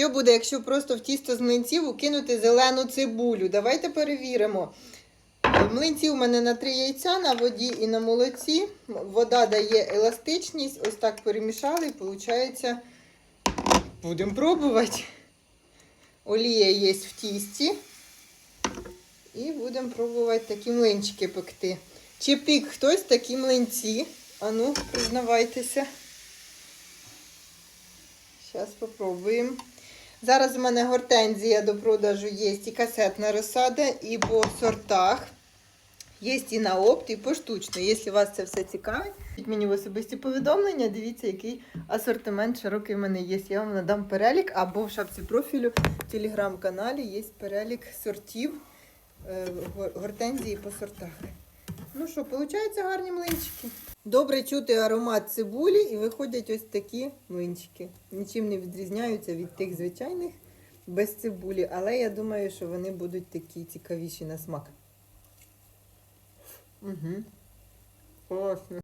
що буде, якщо просто в тісто з млинців укинути зелену цибулю? Давайте перевіримо. Млинці у мене на три яйця на воді і на молоці. Вода дає еластичність. Ось так перемішали, і виходить, будемо пробувати. Олія є в тісті. І будемо пробувати такі млинчики пекти. Чи пік хтось такі млинці? Ану, признавайтеся. Зараз спробуємо. Зараз у мене гортензія до продажу є і касетна розсада, і по сортах. Є і на опт, і поштучно. Якщо вас це все цікавить, мені в особисті повідомлення, дивіться, який асортимент широкий в мене є. Я вам надам перелік, або в шапці профілю в телеграм-каналі є перелік сортів е, гортензії по сортах. Ну що, виходить гарні млинчики. Добре чути аромат цибулі і виходять ось такі млинчики. Нічим не відрізняються від тих звичайних без цибулі, але я думаю, що вони будуть такі цікавіші на смак. Угу. Класно.